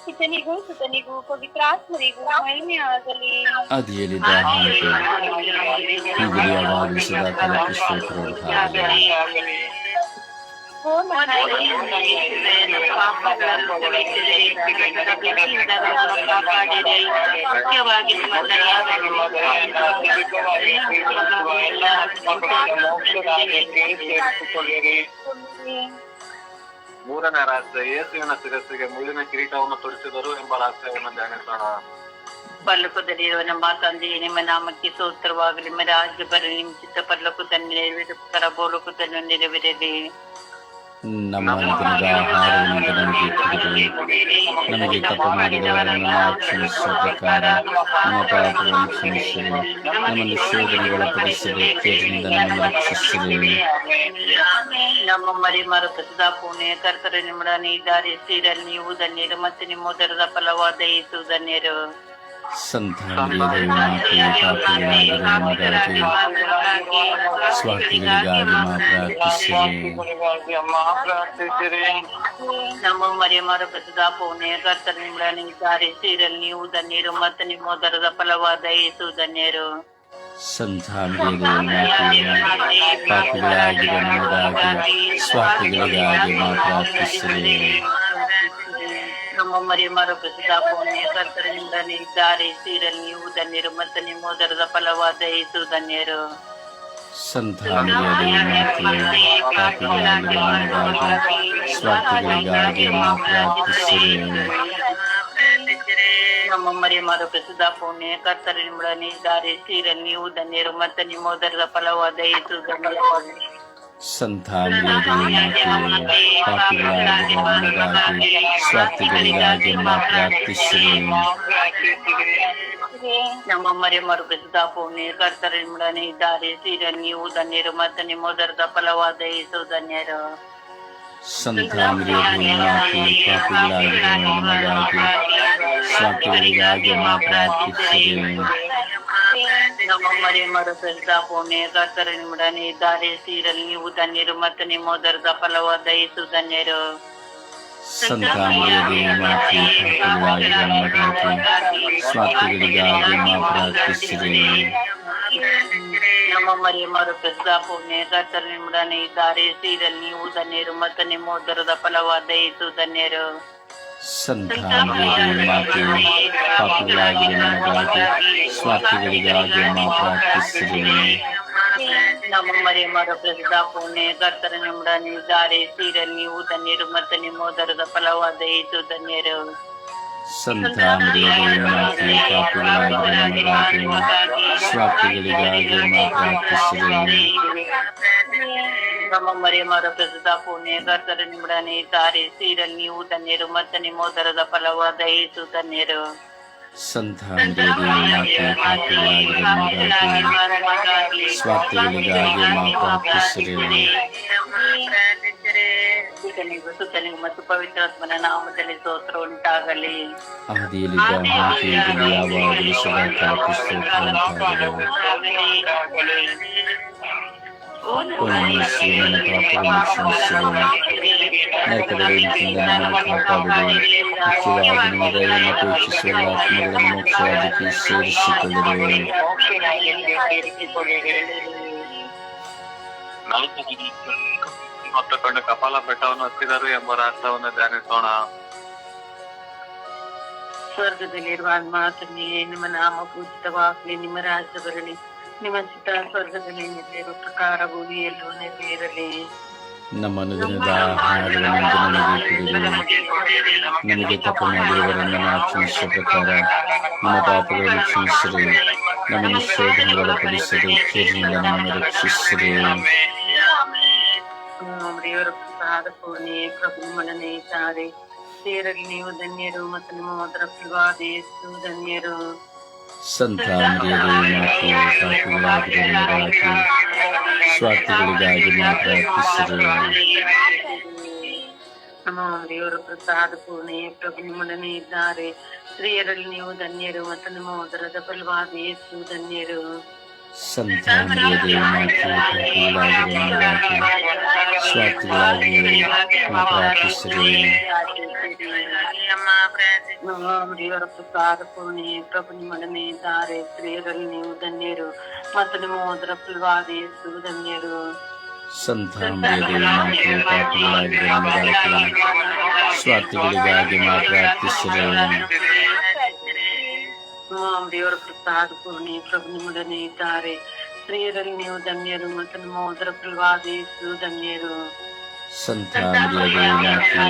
ಪಿತನಿಗೂ ಸುತನಿಗೂ ಪವಿತ್ರಾತ್ಮರಿಗೂ ಮಹಿಮೆ ಆಗಲಿ ಅದು ಹೇಳಿದ ಹಾಗೆ ಈಗಲೇ ಯಾವಾಗಲೂ ಸದಾ ಕಲ್ಪಿಸ್ತೇವೆ ಓ ನನ್ನ ಸೇರಿಸಿಕೊಳ್ಳಿರಿ ಮೂರನೇ ರಹಸ್ಯ ಯೇಸುವಿನ ಶಿರಸ್ಸಿಗೆ ಮುಳ್ಳಿನ ಕಿರೀಟವನ್ನು ತೊಡಿಸಿದರು ಎಂಬ ರಹಸ್ಯವನ್ನು ಧ್ಯಾನಿಸೋಣ. ಪಲ್ಲಕದಲ್ಲಿರುವ ನಮ್ಮ ತಂದೆಯೇ ನಿಮ್ಮ ನಾಮಕ್ಕೆ ಸೋತ್ರವಾಗಲಿ ನಿಮ್ಮ ರಾಜ್ಯ ಬರಲಿ, ನಿಮ್ಮ ಚಿತ್ತ ಪಲ್ಲಕದನ್ನು ನೆರವೇರುತ್ತರ ಬೋಲೋಕದಲ್ಲಿ ನೆರವೇರಲಿ. ನಮ್ಮ ದಿನದ ಆಹಾರವನ್ನು ನಮಗೆ ಕೊಡಿರಿ ನಮಗೆ ತಪ್ಪು ಮಾಡಿದವರನ್ನು ನಾವು ಕ್ಷಮಿಸುವ ಪ್ರಕಾರ ನಮ್ಮ ಪಾಪಗಳನ್ನು ಕ್ಷಮಿಸಿರಿ ನಮ್ಮನ್ನು ಶೋಧನೆಗೊಳಪಡಿಸಿರಿ ಕೇಟಿನಿಂದ ನಮ್ಮನ್ನು ರಕ್ಷಿಸಿರಿ ನಮ್ಮ ಮರಿ ಮರ ಪ್ರಸಿದ್ಧ ಪುಣ್ಯ ಕರ್ತರು ನಿಮ್ಮೊಡನೆ ಇದ್ದಾರೆ ಸ್ತ್ರೀರಲ್ಲಿ ನೀವು ಧನ್ಯರು ಮತ್ತು ನಿಮ್ಮ ಉದರದ ಫಲವಾದ ಯೇಸು ಧನ್ಯರು ಸಂತಾನಗಳಿಗೆ ಮಾತೆ ಪಾಪಿಗಳಾಗಿರೋ ನಮಗಾಗಿ ಸ್ವಾರ್ಥಿಗಳಿಗಾಗಿ ಪ್ರಾರ್ಥಿಸಿರಿ ನಮ್ಮ ಮರಿ ಮರ ಪ್ರಸಿದ್ಧ ನಿಮ್ಮ ಕರ್ತರು ನಿಮ್ಮೊಡನೆ ಇದ್ದಾರೆ ಸ್ತ್ರೀರಲ್ಲಿ ನೀವು ಧನ್ಯರು ಮತ್ತು ನಿಮ್ಮ ದರದ ಫಲವಾದ ಏಸು ಧನ್ಯರು. ಸಂತಾನಗಳಿಗೆ ಮಾತೆ ಸ್ವಾರ್ಥಿಗಳಿಗಾಗಿ ಮಾತಾಡಿಸಿರಿ ನಮ್ಮ ಮರಿ ಮರ ಪ್ರಸಿದ್ಧ ಪುಣ್ಯ ಕರ್ತರಿಂದ ಇದ್ದಾರೆ ಸ್ತ್ರೀರಲ್ಲಿ ನೀವು ಧನ್ಯರು ಮತ್ತು ನಿಮ್ಮ ಉದರದ ಫಲವಾದ ಯೇಸು ಧನ್ಯರು. ಸಂತಾನಗಳಿಗೆ ಮಾತೆ ಪಾಪಿಗಳಾಗಿರೋ ನಮಗಾಗಿ ಸ್ವಾರ್ಥಿಗಳಿಗಾಗಿ ಮಾತಾಡಿಸಿರಿ ನಮ್ಮ ಮರಿ ಮರ ಪ್ರಸಿದ್ಧ ಪುಣ್ಯ ಕರ್ತರಿಂಬಳನೆ ಇದ್ದಾರೆ ಸ್ತ್ರೀರಲ್ಲಿ ನೀವು ಧನ್ಯರು ಮತ್ತು ನಿಮ್ಮ ಉದರದ ಫಲವಾದ ಯೇಸು ಧನ್ಯರು. ಸಂತಾನಗಳಿಗೆ ಮಾತೆ ಪಾಪಿಗಳಾಗಿರೋ ನಮಗಾಗಿ ಸ್ವಾರ್ಥಿಗಳಿಗಾಗಿ ಮಾತಾಡಿಸಿರಿ ನಮ್ಮ ಮರಿ ಮರು ಪ್ರಸಿದ್ಧ ಪುಣ್ಯ ಕರ್ತರಿಂಬಳನೆ ಇದ್ದಾರೆ ಸೀರ ನೀವು ಧನ್ಯರು ಮತ್ತು ನಿಮ್ಮ ಉದರದ ಫಲವಾದ ಏಸು ಧನ್ಯರು ಸಂತಾನಗಳಿಗೆ ಮಾತೆ ಪಾಪಿಗಳಾಗಿರೋ ನಮಗಾಗಿ ಸ್ವಾರ್ಥಿಗಳಿಗಾಗಿ ಮಾತಾಡಿಸಿರಿ ನಮ್ಮ ಮರಿ ಮರು ಪ್ರಸಿದ್ಧ ಪುಣ್ಯ ಕರ್ತರಿಂಬಳನೆ ಇದ್ದಾರೆ ಸ್ತ್ರೀರಲ್ಲಿ ನೀವು ಧನ್ಯರು ಮತ್ತು ನಿಮ್ಮ ಉದರದ ಫಲವಾದ ಯೇಸು ಧನ್ಯರು ಸಂತಾನಗಳಿಗೆ ಮಾತೆ ಪಾಪಿಗಳಾಗಿರೋ ನಮಗಾಗಿ ಸ್ವಾರ್ಥಿಗಳಿಗಾಗಿ ಮಾತಾಡಿಸಿರಿ ನಮ್ಮ ಮರಿ ಮರು ಪ್ರಸಿದ್ಧ ಪುಣ್ಯ ಕರ್ತರಿಂಬಳನೆ ಇದ್ದಾರೆ. ಸ್ತ್ರೀರಲ್ಲಿ ನೀವು ಧನ್ಯರು ಮತ್ತು ನಿಮ್ಮ ಉದರದ ಫಲವಾದ ಯೇಸು ಧನ್ಯರು. ನಮಗಾಗಿ ಸ್ವಾರ್ಥಿಗಳಿಗಾಗಿ ನಮ್ಮ ಮರಿಯಮ್ಮರ ಪ್ರಸಿದ್ಧ ಪುಣ್ಯ ಕರ್ತರ ನಿಮ್ಮೊಡನೆ ಇದ್ದಾರೆ. ಸ್ತ್ರೀಯರಲ್ಲಿ ನೀವು ಧನ್ಯರು ಮತ್ತು ನಿಮ್ಮ ಉದರದ ಫಲವಾದ ಯೇಸು ಧನ್ಯರು. ಸಂತ ಮರಿಯದೇ ಮಾತೆ ಪಾಪಿಗಳಾಗಿರುವ ನಮಗಾಗಿ ಸ್ವಾರ್ಥಿಗಳಿಗಾಗಿ ಪ್ರಾರ್ಥಿಸಿರಿ ನಮ್ಮ ಮರಿಯಮ್ಮರ ಪ್ರಸಿದ್ಧ ಪುಣ್ಯ ಕರ್ತರ ನಿಮ್ಮೊಡನೆ ಇದ್ದಾರೆ ಸ್ತ್ರೀಯರಲ್ಲಿ ನೀವು ಧನ್ಯರು ಮತ್ತು ನಿಮ್ಮ ಉದರದ ಫಲವಾದ ಯೇಸು ಧನ್ಯರು ಸಂತ ಮರಿಯದೇ ಮಾತೆ ಪಾಪಿಗಳಾಗಿರುವ ನಮಗಾಗಿ ಸ್ವಾರ್ಥಿಗಳಿಗಾಗಿ ಪ್ರಾರ್ಥಿಸಿರಿ ಸುತನಿಗೂ ಸುತನಿಗೂ ಮತ್ತು ಪವಿತ್ರಾತ್ಮನ ನಾಮದಲ್ಲಿ ಸ್ತೋತ್ರ ಉಂಟಾಗಲಿ ಆದಿಯಲ್ಲಿದ್ದ ಹಾಗೆ ಈಗಲೂ ಯಾವಾಗಲೂ ಸದಾ ಕಾಲಕ್ಕೂ ಸ್ತೋತ್ರ ಉಂಟಾಗಲಿ. ಓ ನನ್ನ ಯೇಸುವೆ, ನನ್ನ ಪಾಪಗಳನ್ನು ಕ್ಷಮಿಸಿರಿ ನರಕದ ಬೆಂಕಿಯಿಂದ ನಮ್ಮನ್ನು ಕಾಪಾಡಿರಿ ಮುಖ್ಯವಾಗಿ ನಿಮ್ಮ ದಯೆಯನ್ನು ಅಪೇಕ್ಷಿಸುವ ಆತ್ಮಗಳನ್ನು ಮೋಕ್ಷರಾಜ್ಯಕ್ಕೆ ಸೇರಿಸಿಕೊಳ್ಳಿರಿ ನಾಲ್ಕು ಹೊತ್ತುಕೊಂಡು ಕಪಾಲ ಬೆಟ್ಟವನ್ನು ಹತ್ತಿದರು ಎಂಬ ರಾಷ್ಟ್ರವನ್ನು ಧ್ಯಾನಿಸೋಣ. ಸ್ವರ್ಗದಲ್ಲಿರುವ ಮಾತನ್ನೇ ನಿಮ್ಮ ನಾಮ ಪೂಜಿತವಾಗಲಿ ನಿಮ್ಮ ರಾಜ್ಯ ಬರಲಿ ನಿಮ್ಮ ಚಿತ್ತ ಸ್ವರ್ಗದಲ್ಲಿ ನೆರವೇರುವ ಪ್ರಕಾರ ಭೂಮಿಯಲ್ಲೂ ನೆರವೇರಲಿ. ನಮ್ಮ ಅನುದಿನದ ಆಹಾರಗಳನ್ನು ನಮಗೆ ಕೊಡಿರಿ ನಮಗೆ ತಪ್ಪು ಮಾಡಿದವರನ್ನು ನಾವು ಕ್ಷಮಿಸುವ ಪ್ರಕಾರ ನಮ್ಮ ಪಾಪಗಳನ್ನು ಕ್ಷಮಿಸಿರಿ. ನಮ್ಮನ್ನು ಶೋಧನೆಗೆ ಒಳಪಡಿಸಿರಿ ಕೇರಿನಿಂದ ನಮ್ಮನ್ನು ರಕ್ಷಿಸಿರಿ. ದೇವರ ಪ್ರಸಾದ ಪ್ರಭು ನಿಮ್ಮೊಡನೆ ಇದ್ದಾರೆ. ಸೇರಲಿ ನೀವು ಧನ್ಯರು ಮತ್ತು ನಿಮ್ಮ ಫಲವಾದ ಯೇಸು ಧನ್ಯರು. ಸಂತ ಮರಿಯದೇ ಮಾತೆ ಪಾಪಿಗಳಾಗಿರುವ ನಮಗಾಗಿ ಸ್ವಾರ್ಥಿಗಳಿಗಾಗಿ ಮಾತ್ರ ಪ್ರಾರ್ಥಿಸಿರಿ ನಮ್ಮ ದೇವರ ಪ್ರಸಾದ ಪೂರ್ಣೆ ಪ್ರಭು ನಿಮ್ಮೊಡನೆ ಇದ್ದಾರೆ. ಸ್ತ್ರೀಯರಲ್ಲಿ ನೀವು ಧನ್ಯರು ಮತ್ತು ನಿಮ್ಮ ಉದರದ ಫಲವಾದ ಯೇಸು ಧನ್ಯರು. ಸಂತ ಮರಿಯದೇ ಮಾತೆ ಪಾಪಿಗಳಾಗಿರುವ ನಮಗಾಗಿ ಸ್ವಾರ್ಥಿಗಳಾಗಿ ನಾವು ಪ್ರಾರ್ಥಿಸಿರಿ ಅಮ್ಮ ಪ್ರಾರ್ಥಿಸಿ ನಮ್ಮ ದೇವರ ಪ್ರಸಾದ ಪೂರ್ಣಿ ಪ್ರಭು ನಿಮ್ಮೊಡನೆ ಇದ್ದಾರೆ ಸ್ತ್ರೀಯರಲ್ಲಿ ನೀವು ಧನ್ಯರು ಮತ್ತು ನಿಮ್ಮ ಉದರ ಫಲವಾದ ಯೇಸು ಧನ್ಯರು ಸಂತ ಮರಿಯದೇ ಮಾತೆ ಪಾಪಿಗಳಾಗಿರುವ ನಮಗಾಗಿ ಸ್ವಾರ್ಥಿಗಳಿಗಾಗಿ ನಾವು ಪ್ರಾರ್ಥಿಸಿರಿ ನಮ್ಮ ದೇವರ ಪ್ರಸಾದ ಪೂರ್ಣಿ ಪ್ರಭು ನಿಮ್ಮೊಡನೆ ಇದ್ದಾರೆ ಸ್ತ್ರೀಯರಲ್ಲಿ ನೀವು ಧನ್ಯರು ಮತ್ತು ನಿಮ್ಮ ಉದರ ಫಲವಾದ ಯೇಸು ಧನ್ಯರು ಸಂತ ಮರಿಯದೇ ಮಾತೆ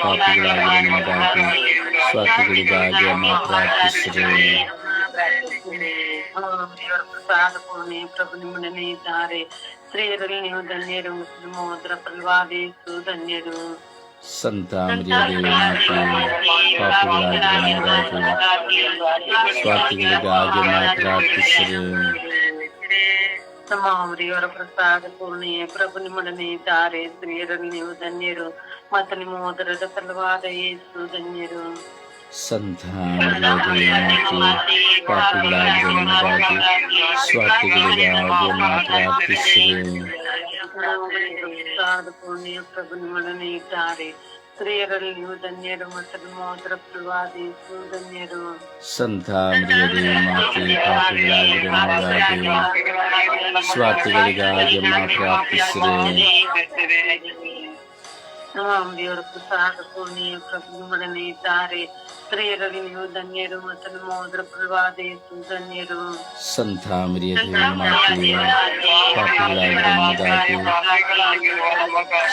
ಪಾಪಿಗಳಾಗಿರುವ ನಮಗಾಗಿ ಸ್ವಾರ್ಥಿಗಳಿಗಾಗಿ ನಾವು ಪ್ರಾರ್ಥಿಸಿರಿ ನಮ್ಮ ದೇವರ ಪ್ರಸಾದ ಪೂರ್ಣಿ ಪ್ರಭು ನಿಮ್ಮೊಡನೆ ಇದ್ದಾರೆ ಸ್ತ್ರೀಯರಲ್ಲಿ ನೀವು ಧನ್ಯರು ಮತ್ತು ನಿಮ್ಮ ಉದರ ಫಲವಾದ ಯೇಸು ಧನ್ಯರು ಸಂತ ಮರಿಯದೇ ಮಾತೆ ಪಾಪಿಗಳಾಗಿರುವ ನಮಗಾಗಿ ಸ್ವಾರ್ಥಿಗಳಿಗಾಗಿ ನಾವು ಪ್ರಾರ್ಥಿಸಿರಿ ನಮ್ಮ ದೇವರ ಪ್ರಸಾದ ಪೂರ್ಣಿ ಪ್ರಭು ನಿಮ್ಮೊಡನೆ ಇದ್ದಾರೆ ಸ್ತ್ರೀಯರಲ್ಲಿ ನೀವು ಧನ್ಯರು ಮತ್ತು ನಿಮ್ಮ ಉದರದ ಫಲವಾದ ಯೇಸು ಧನ್ಯರು ಸಂತ ಮರಿಯದೇ ಮಾತೆ ಪಾಪಿಗಳಾಗಿರುವ ನಮಗಾಗಿ ಸ್ವಾರ್ಥಿಗಳಿಗಾಗಿ ನಾವು ಪ್ರಾರ್ಥಿಸಿರಿ ಪ್ರಸಾದ ಪೂರ್ಣಿಯ ಪ್ರಭು ನಿಮ್ಮೊಡನೆ ಇದ್ದಾರೆ ಸ್ತ್ರೀಯರಲ್ಲಿ ನೀವು ಧನ್ಯರು ಮತ್ತು ನಿಮ್ಮ ಉದರ ಫಲವಾದ ಯೇಸು ಧನ್ಯರು ಸಂತ ಮರಿಯದೇ ಮಾತೆ ಪಾಪಿಗಳಾಗಿರುವ ನಮಗಾಗಿ ಸ್ವಾರ್ಥಿಗಳಿಗಾಗಿ ನಾವು ಪ್ರಾರ್ಥಿಸಿರಿ ನಮ್ಮ ದೇವರ ಪ್ರಸಾದ ಪೂರ್ಣಿಯ ಪ್ರಭು ನಿಮ್ಮೊಡನೆ ಇದ್ದಾರೆ. ಸ್ತ್ರೀಯರಲ್ಲಿ ನೀವು ಧನ್ಯರು ಮತ್ತು ನಮ್ಮ ಉದರ ಯೇಸು ಧನ್ಯರು. ಸಂತ ಮರಿಯ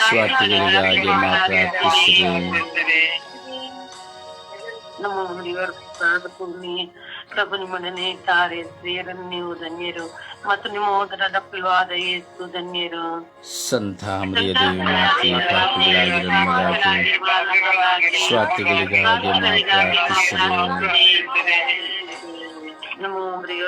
ಸ್ವಾರ್ಥಿಗಳಿಗಾಗಿ ನಾವು ನಮ್ಮ ದೇವರ ಪ್ರಸಾದ ಪೂರ್ಣಿ ಪ್ರಭು ನಿಮ್ಮೊಡನೆ ಇದ್ದಾರೆ ಸ್ತ್ರೀಯರಲ್ಲಿ ನೀವು ಧನ್ಯರು. ಮತ್ತು ನಿಮ್ಮ ಉದರದ ಫಲವಾದ ಯೇಸು ಧನ್ಯರು. ಸಂತ ನಮಗಾಗಿ ನಮ್ಮ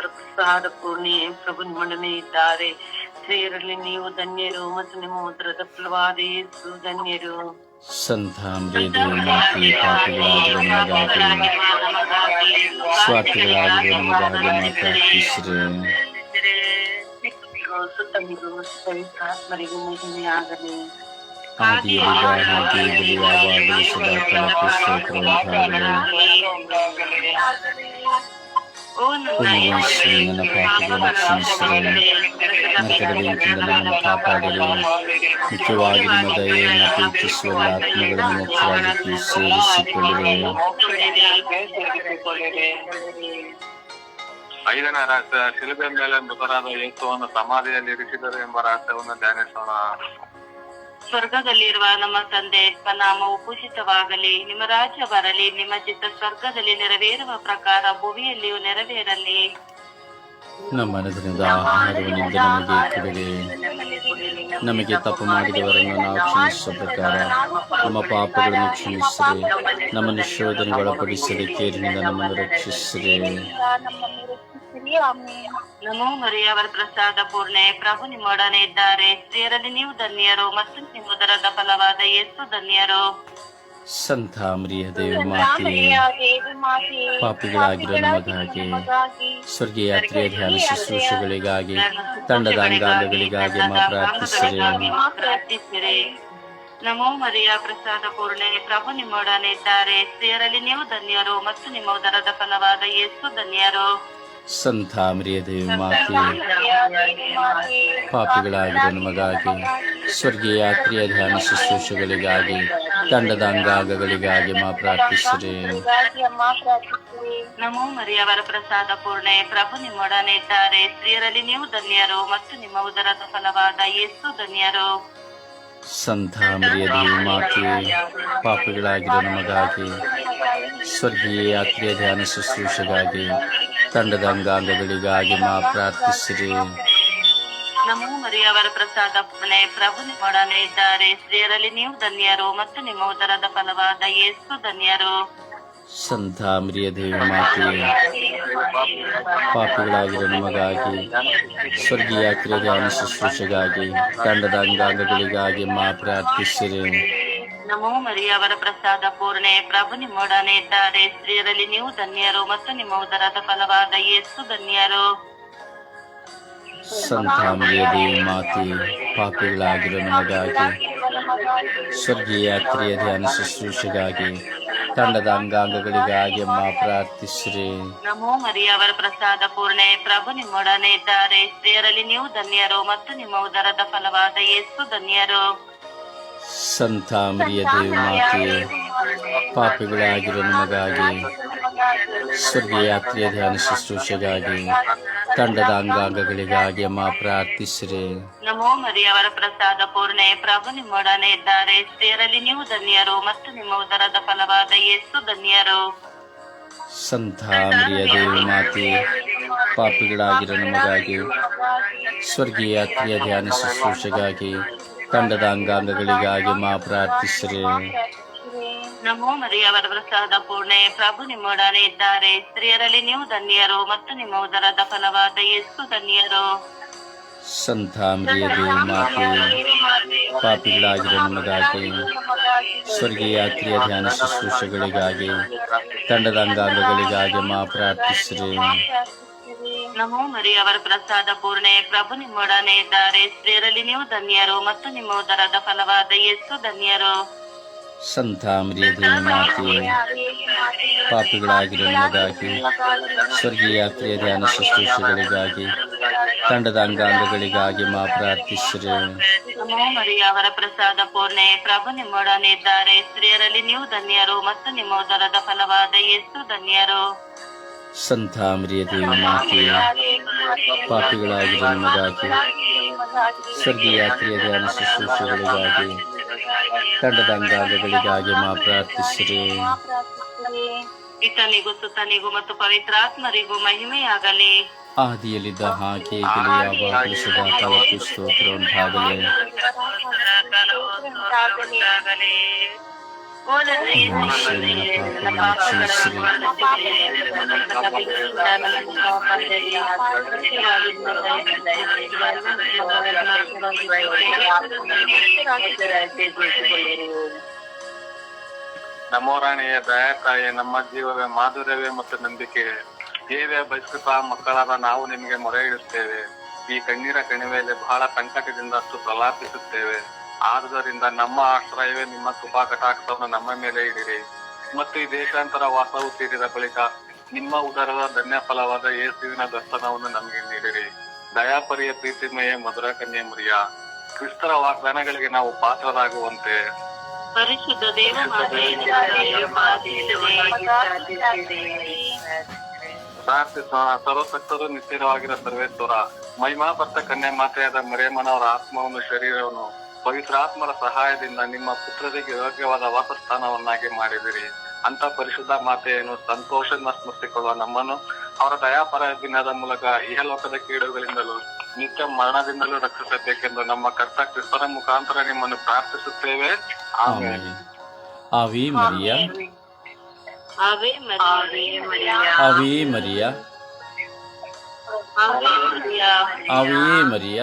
ಪ್ರಸಾದ ಪೂರ್ಣಿ ಪ್ರಭು ನಿಮ್ಮೊಡನೆ ಇದ್ದಾರೆ ಸ್ತ್ರೀಯರಲ್ಲಿ ನೀವು ಧನ್ಯರು. ಮತ್ತು ನಿಮ್ಮ ಉದರದ ಫಲವಾದ ಯೇಸು ಧನ್ಯರು. ಸಂತ ಮರಿಯದೇ ಮಾತೆ ಪಾಪಿಗಳಾಗಿರುವ ನಮಗಾಗಿ ಸ್ವಾರ್ಥಿಗಳಾಗಿರುವ ನಮಗಾಗಿ ನಾವು ಪ್ರಾರ್ಥಿಸಿರಿ ಸುತ್ತಮಿಗೂ ಮತ್ತು ಪವಿತ್ರಾತ್ಮರಿಗೂ ಮಹಿಮೆ ಆಗಲಿ ಆದಿಯಲ್ಲಿದ್ದ ಹಾಗೆ ಈಗಲೂ ಯಾವಾಗಲೂ ಸದಾ ಉಂಟಾಗಲಿ ಓ ನನ್ನ ಮುಖ್ಯವಾಗಿ ನಿಮ್ಮ ದಯೆಯನ್ನು ಪ್ರೀತಿಸುವ ಆತ್ಮಗಳನ್ನು ಮುಖ್ಯವಾಗಿ ಸೇರಿಸಿಕೊಳ್ಳುವೆನು ಐದನೇ ರಹಸ್ಯ ಶಿಲುಬೆ ಮೇಲೆ ಮೃತರಾದ ಯೇಸುವನ್ನು ಸಮಾಧಿಯಲ್ಲಿ ಇರಿಸಿದರು ಎಂಬ ರಹಸ್ಯವನ್ನು ಧ್ಯಾನಿಸೋಣ. ಸ್ವರ್ಗದಲ್ಲಿರುವ ನಮ್ಮ ತಂದೆ ನಾಮವು ಪೂಜಿತವಾಗಲಿ. ನಿಮ್ಮ ರಾಜ್ಯ ಬರಲಿ, ನಿಮ್ಮ ಚಿತ್ತ ಸ್ವರ್ಗದಲ್ಲಿ ನೆರವೇರುವ ಪ್ರಕಾರ ಭುವಿಯಲ್ಲಿಯೂ ನೆರವೇರಲಿ. ನಮ್ಮ ಮನಸ್ಸಿನಿಂದ ನಮಗೆ ತಪ್ಪು ಮಾಡಿದವರನ್ನು ನಾವು ಕ್ಷಮಿಸುವ ಪ್ರಕಾರ ನಮ್ಮ ಪಾಪಗಳನ್ನು ಕ್ಷಮಿಸಿರಿ. ನಮ್ಮನ್ನು ಶೋಧನೆಗೊಳಪಡಿಸದೆ ಕೇರಿನಿಂದ ನಮ್ಮನ್ನು ಆಮೇಲೆ ನಮೋ ಮರಿಯವರ ಪ್ರಸಾದ ಪೂರ್ಣೆ ಪ್ರಭು ನಿಮ್ಮೊಡನೆ ಇದ್ದಾರೆ. ಸ್ತ್ರೀಯರಲ್ಲಿ ನೀವು ಧನ್ಯರು ಮತ್ತು ನಿಮ್ಮ ಉದರದ ಫಲವಾದ ಯೇಸು ಧನ್ಯರು. ಸಂತ ಮರಿಯ ದೇವ ಮಾತೆ ಪಾಪಿಗಳಾಗಿರೋ ನಮಗಾಗಿ ಸ್ವರ್ಗೀಯ ಯಾತ್ರೆಯ ಧ್ಯಾನ ಶುಶ್ರೂಷೆಗಳಿಗಾಗಿ ತಂಡದ ಅಂಗಾಂಗಗಳಿಗಾಗಿ ಪ್ರಾರ್ಥಿಸಿರಿ. ನಮೋ ಮರಿಯ ಪ್ರಸಾದ ಪೂರ್ಣೆ ಪ್ರಭು ನಿಮ್ಮೊಡನೆ ಇದ್ದಾರೆ. ಸ್ತ್ರೀಯರಲ್ಲಿ ನೀವು ಧನ್ಯರು ಮತ್ತು ನಿಮ್ಮ ಉದರದ ಫಲವಾದ ಯೇಸು ಧನ್ಯರು. ಸಂತ ಮರಿಯ ದೇವ ಮಾತೆ ಪಾಪಿಗಳಾಗಿರೋ ನಮಗಾಗಿ ಸ್ವರ್ಗೀಯ ಯಾತ್ರೆಯ ಧ್ಯಾನ ಶುಶ್ರೂಷೆಗಳಿಗಾಗಿ ತಂಡದ ಅಂಗಾಂಗಗಳಿಗಾಗಿ ಮಾ ಪ್ರಾರ್ಥಿಸಿರಿ. ನಮೋ ಮರಿಯವರ ಪ್ರಸಾದ ಪೂರ್ಣೆ. ಪ್ರಭು ನಿಮ್ಮೊಡನೆ ಇದ್ದಾರೆ. ಸ್ತ್ರೀಯರಲ್ಲಿ ನೀವು ಧನ್ಯರು ಮತ್ತು ನಿಮ್ಮ ಉದರದ ಫಲವಾದ ಯೇಸು ಧನ್ಯರು. ಸಂತ ಮರಿಯ ದೇವ ಮಾತೆ ಪಾಪಿಗಳಾಗಿರೋ ನಮಗಾಗಿ ಸ್ವರ್ಗೀಯ ಯಾತ್ರೆಯ ಧ್ಯಾನ ಶುಶ್ರೂಷೆಗಾಗಿ ತಂಡದ ಅಂಗಾಂಗಗಳಿಗಾಗಿ ಮಾ ಪ್ರಾರ್ಥಿಸಿರಿ. ನಮೋ ಮರಿಯವರ ಪ್ರಸಾದ ಮನೆ ಪ್ರಭು ನಿಮ್ಮೊಡನೆ ಇದ್ದಾರೆ. ಸ್ತ್ರೀಯರಲ್ಲಿ ನೀವು ಧನ್ಯರು ಮತ್ತು ನಿಮ್ಮ ಉದರದ ಫಲವಾದ ಯೇಸು ಧನ್ಯರು. ಸಂತ ಮರಿಯ ದೇವಿ ಮಾತೆ ಪಾಪಿಗಳಾಗಿರೋ ನಮಗಾಗಿ ಸ್ವರ್ಗೀಯ ಯಾತ್ರೆಯ ಅನುಶುಶ್ರೂಷೆಗಾಗಿ ಶುಶ್ರೂಷೆಗಾಗಿ ತಂಡದ ಅಂಗಾಂಗಗಳಿಗಾಗಿ ಮಾ ಪ್ರಾರ್ಥಿಸಿರಿ. ನಮೋ ಮರಿಯವರ ಪ್ರಸಾದ ಪೂರ್ಣೆ. ಪ್ರಭು ನಿಮ್ಮೊಡನೆ ಇದ್ದಾರೆ. ಸ್ತ್ರೀಯರಲ್ಲಿ ನೀವು ಧನ್ಯರು ಮತ್ತು ನಿಮ್ಮ ಉದರದ ಫಲವಾದ ಯೇಸು ಧನ್ಯರು. ಸಂತ ಮರಿಯ ದೇವ ಮಾತೆ ಪಾಪಿಗಳಾಗಿರೋ ನಮಗಾಗಿ ಸ್ವರ್ಗೀಯ ಯಾತ್ರೆಯ ಧ್ಯಾನ ಶುಶ್ರೂಷೆಗಾಗಿ ತಂಡದ ಅಂಗಾಂಗಗಳಿಗಾಗಿ ಮಾ ಪ್ರಾರ್ಥಿಸ್ರಿ. ನಮೋ ಮರಿಯವರ ಪ್ರಸಾದ ಪೂರ್ಣೆ. ಪ್ರಭು ನಿಮ್ಮೊಡನೆ ಇದ್ದಾರೆ. ಸ್ತ್ರೀಯರಲ್ಲಿ ನೀವು ಧನ್ಯರು ಮತ್ತು ನಿಮ್ಮ ಉದರದ ಫಲವಾದ ಯೇಸು ಧನ್ಯರು. ಸಂತ ಮರಿಯ ದೇವಿ ಮಾತೆ ಪಾಪಿಗಳಾಗಿರೋ ನಮಗಾಗಿ ಸ್ವರ್ಗೀಯ ಯಾತ್ರೆಯ ಧ್ಯಾನ ಶುಶ್ರೂಷೆಗಾಗಿ ತಂಡದ ಅಂಗಾಂಗಗಳಿಗಾಗಿ ಅಮ್ಮ ಪ್ರಾರ್ಥಿಸ್ರಿ. ನಮೋ ಮರಿಯವರ ಪ್ರಸಾದ ಪೂರ್ಣೆ ಪ್ರಭು ನಿಮ್ಮೊಡನೆ ಇದ್ದಾರೆ. ಸ್ತ್ರೀಯರಲ್ಲಿ ನೀವು ಧನ್ಯರು ಮತ್ತು ನಿಮ್ಮ ಉದರದ ಫಲವಾದ ಯೇಸು ಧನ್ಯರು. ಸಂತ ಮರಿಯ ದೇವಿ ಮಾತೆ ಪಾಪಿಗಳಾಗಿರೋ ನಮಗಾಗಿ ಸ್ವರ್ಗೀಯಾತ್ರೆಯ ಧ್ಯಾನ ಶುಶ್ರೂಷೆಗಾಗಿ ತಂಡದ ಅಂಗಾಂಗಗಳಿಗಾಗಿ ಮಾ ಪ್ರಾರ್ಥಿಸಿರಿ. ನಮೋ ಮರಿಯವರ ಪ್ರಸಾದ ಪೂರ್ಣೆ ಪ್ರಭು ನಿಮ್ಮೊಡನೆ ಇದ್ದಾರೆ. ಸ್ತ್ರೀಯರಲ್ಲಿ ನೀವು ಧನ್ಯರು ಮತ್ತು ನಿಮ್ಮ ಉದರದ ಫಲವಾದ ಯೇಸು ಧನ್ಯರು. ಸಂತ ಮರಿಯ ದೇವ ಮಾತೆ ಪಾಪಿಗಳಾಗಿರೋ ನಮಗಾಗಿ ಸ್ವರ್ಗೀಯ ಕ್ರಿಯ ಧ್ಯಾನ ಶುಶ್ರೂಷೆಗಳಿಗಾಗಿ ತಂಡದ ಅಂಗಾಂಗಗಳಿಗಾಗಿ ಮಾ ಪ್ರಾರ್ಥಿಸಿರಿ. ನಮೋ ಮರಿಯವರ ಪ್ರಸಾದ ಪೂರ್ಣೆ ಪ್ರಭು ನಿಮ್ಮೊಡನೆ ಇದ್ದಾರೆ. ಸ್ತ್ರೀಯರಲ್ಲಿ ನೀವು ಧನ್ಯರು ಮತ್ತು ನಿಮ್ಮ ಉದರದ ಫಲವಾದ ಯೇಸು ಧನ್ಯರು. ಸಂತ ಮರಿಯ ನಮಗಾಗಿ ಸ್ವರ್ಗೀಯ ಯಾತ್ರೆಯ ಧ್ಯಾನ ಶುಶ್ರೂಷೆಗಳಿಗಾಗಿ ತಂಡದ ಅಂಗಾಂಗಗಳಿಗಾಗಿ ಮಾ ಪ್ರಾರ್ಥಿಸಿರಿ. ನಮೋ ಮರಿಯವರ ಪ್ರಸಾದ ಪೂರ್ಣೆ ಪ್ರಭು ನಿಮ್ಮೊಡನೆ ಇದ್ದಾರೆ. ಸ್ತ್ರೀಯರಲ್ಲಿ ನೀವು ಧನ್ಯರು ಮತ್ತು ನಿಮ್ಮ ಉದರದ ಫಲವಾದ ಯೇಸು ಧನ್ಯರು. ಸಂತ ಮರಿಯ ದೇವ ಮಾತೆ ಪಾಪಿಗಳಾಗಿರೋ ನಮಗಾಗಿ ಸ್ವರ್ಗೀಯ ಯಾತ್ರೆಯ ಧ್ಯಾನ ಶುಶ್ರೂಷೆಗಳಿಗಾಗಿ ತಂಡದ ಅಂಗಾಂಗಗಳಿಗಾಗಿ ಮಾ ಪ್ರಾರ್ಥಿಸಿರಿ. ಇತನಿಗೂ ಸುತನಿಗೂ ಮತ್ತು ಪವಿತ್ರಾತ್ಮರಿಗೂ ಮಹಿಮೆಯಾಗಲಿ. ಆದಿಯಲ್ಲಿದ್ದ ಹಾಗೆ ಯಾವಾಗಲೂ ಸದಾ ಕಾಲಕ್ಕೂ ಸ್ತೋತ್ರ ಉಂಟಾಗಲಿ. ನಮೋ ರಾಣಿಯ ದಯಾತಾಯಿ ನಮ್ಮ ಜೀವವೇ ಮಾಧುರ್ಯವೇ ಮತ್ತು ನಂಬಿಕೆ ದೇವಿಯ ಬಯಸ್ಕೃತ ಮಕ್ಕಳಾದ ನಾವು ನಿಮಗೆ ಮೊರೆ ಇಡುತ್ತೇವೆ ಈ ಕಣ್ಣೀರ ಕಣಿವೆಯಲ್ಲಿ ಬಹಳ ಸಂಕಟದಿಂದ ಅಷ್ಟು ಪ್ರಲಾಪಿಸುತ್ತೇವೆ ಆದುದರಿಂದ ನಮ್ಮ ಆಶ್ರಯವೇ ನಿಮ್ಮ ಕೃಪಾ ಕಟಾಕ್ಷವನ್ನು ನಮ್ಮ ಮೇಲೆ ಇಡಿರಿ. ಮತ್ತು ಈ ದೇಶಾಂತರ ವಾಸವು ತೀರಿದ ಬಳಿಕ ನಿಮ್ಮ ಉದರದ ಧನ್ಯ ಫಲವಾದ ಯೇಸುವಿನ ದರ್ಶನವನ್ನು ನಮಗೆ ನೀಡಿರಿ. ದಯಾಪರಿಯ ಪ್ರೀತಿಮಯ ಮಧುರ ಕನ್ಯೆ ಮುರಿಯ ಕ್ರಿಸ್ತರ ವಾಗ್ದಾನಗಳಿಗೆ ನಾವು ಪಾತ್ರರಾಗುವಂತೆ. ಪರಿಶುದ್ಧ ಪ್ರಾರ್ಥಿಸೋಣ ಸರ್ವಸಕ್ತರು ನಿಶ್ಚಿರವಾಗಿರೋ ಸರ್ವೇಶ್ವರ ಮಹಿಮಾ ಭರ್ತ ಕನ್ಯಾ ಮಾತೆಯಾದ ಮರಿಯಮ್ಮನವರ ಆತ್ಮವನ್ನು ಶರೀರವನ್ನು ಪವಿತ್ರಾತ್ಮರ ಸಹಾಯದಿಂದ ನಿಮ್ಮ ಪುತ್ರರಿಗೆ ಯೋಗ್ಯವಾದ ವಾಸಸ್ಥಾನವನ್ನಾಗಿ ಮಾಡಿದಿರಿ. ಅಂತ ಪರಿಶುದ್ಧ ಮಾತೆಯನ್ನು ಸಂತೋಷದಿಂದ ಸ್ಮರಿಸಿಕೊಳ್ಳುವ ನಮ್ಮನ್ನು ಅವರ ದಯಾಪರ ದಿನದ ಮೂಲಕ ಇಹಲೋಕದ ಕೀಡುಗಳಿಂದಲೂ ನಿತ್ಯ ಮರಣದಿಂದಲೂ ರಕ್ಷಿಸಬೇಕೆಂದು ನಮ್ಮ ಕರ್ತ ಕ್ರಿಸ್ತನ ಮುಖಾಂತರ ನಿಮ್ಮನ್ನು ಪ್ರಾರ್ಥಿಸುತ್ತೇವೆ. ಆಮೇಲೆ ಆವಿ ಮರಿಯ. ಆವಿ ಮರಿಯ. ಆವಿ ಮರಿಯ.